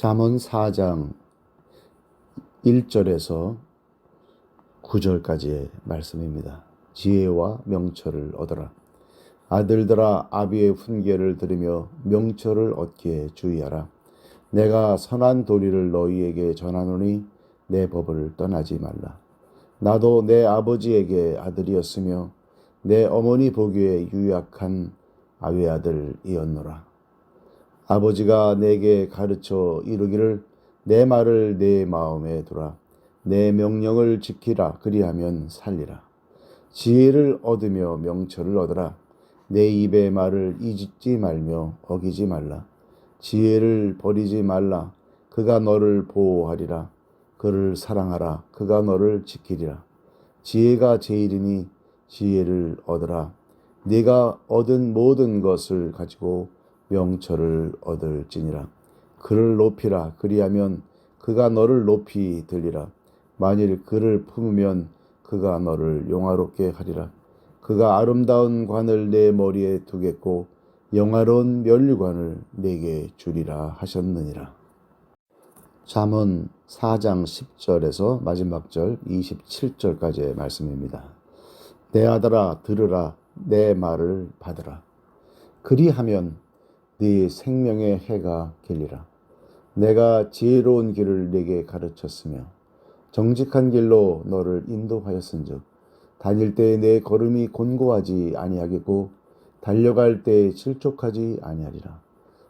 잠언 4장 1절에서 9절까지의 말씀입니다. 지혜와 명철을 얻어라. 아들들아 아비의 훈계를 들으며 명철을 얻기에 주의하라. 내가 선한 도리를 너희에게 전하노니 내 법을 떠나지 말라. 나도 내 아버지에게 아들이었으며 내 어머니 보기에 유약한 아외 아들이었노라. 아버지가 내게 가르쳐 이르기를 내 말을 내 마음에 두라. 내 명령을 지키라. 그리하면 살리라. 지혜를 얻으며 명철을 얻으라. 내 입의 말을 잊지 말며 어기지 말라. 지혜를 버리지 말라. 그가 너를 보호하리라. 그를 사랑하라. 그가 너를 지키리라. 지혜가 제일이니 지혜를 얻으라. 네가 얻은 모든 것을 가지고 명철을 얻을지니라. 그를 높이라. 그리하면 그가 너를 높이 들리라. 만일 그를 품으면 그가 너를 용화롭게 하리라. 그가 아름다운 관을 내 머리에 두겠고 영화로운 면류관을 내게 주리라 하셨느니라. 잠언 4장 10절에서 마지막 절 27절까지의 말씀입니다. 내 아들아 들으라 내 말을 받으라. 그리하면 네 생명의 해가 길리라. 내가 지혜로운 길을 네게 가르쳤으며 정직한 길로 너를 인도하였은즉 다닐 때에 내 걸음이 곤고하지 아니하겠고 달려갈 때에 실족하지 아니하리라.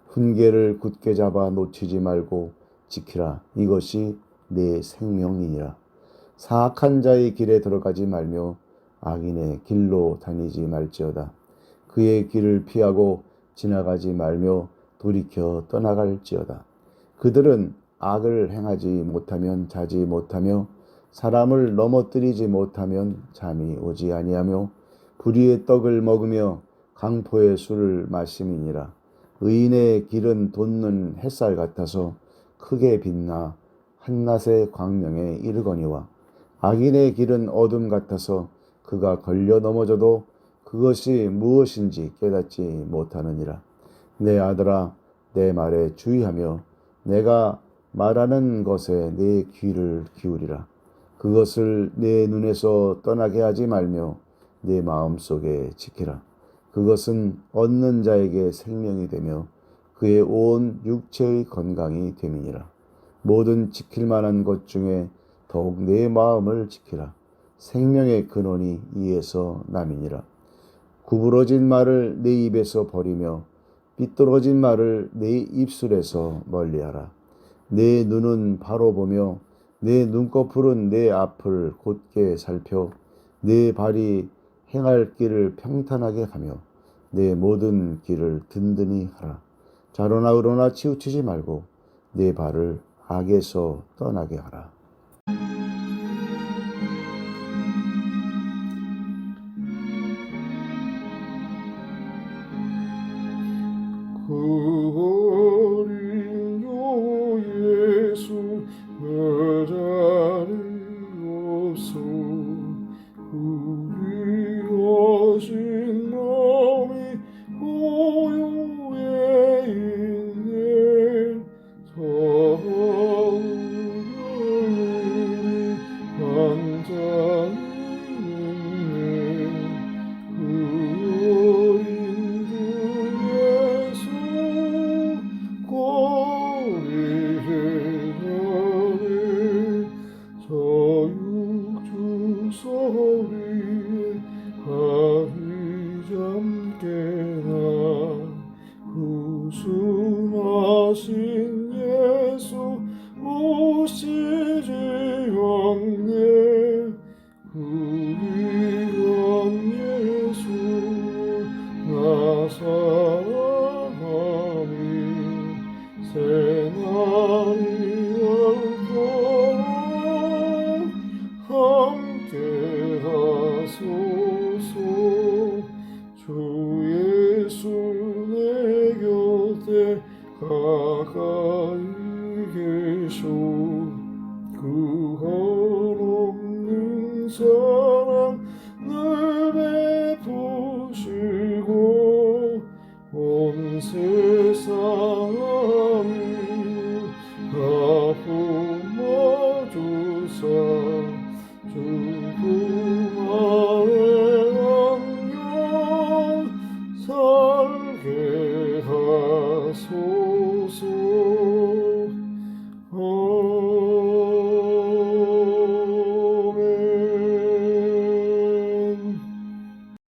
훈계를 굳게 잡아 놓치지 말고 지키라. 이것이 내 생명이니라. 사악한 자의 길에 들어가지 말며 악인의 길로 다니지 말지어다. 그의 길을 피하고 지나가지 말며 돌이켜 떠나갈지어다. 그들은 악을 행하지 못하면 자지 못하며 사람을 넘어뜨리지 못하면 잠이 오지 아니하며 불의의 떡을 먹으며 강포의 술을 마심이니라. 의인의 길은 돋는 햇살 같아서 크게 빛나 한낮의 광명에 이르거니와 악인의 길은 어둠 같아서 그가 걸려 넘어져도 그것이 무엇인지 깨닫지 못하느니라. 내 아들아, 내 말에 주의하며 내가 말하는 것에 내 귀를 기울이라. 그것을 내 눈에서 떠나게 하지 말며 내 마음 속에 지키라. 그것은 얻는 자에게 생명이 되며 그의 온 육체의 건강이 됨이니라. 모든 지킬 만한 것 중에 더욱 내 마음을 지키라. 생명의 근원이 이에서 남이니라. 구부러진 말을 내 입에서 버리며 삐뚤어진 말을 내 입술에서 멀리하라. 내 눈은 바로 보며 내 눈꺼풀은 내 앞을 곧게 살펴 내 발이 행할 길을 평탄하게 하며 내 모든 길을 든든히 하라. 자로나 으로나 치우치지 말고 내 발을 악에서 떠나게 하라. 어린 요 예수 내 자리 구순하신 가까이 계셔. 그 구할 없는 사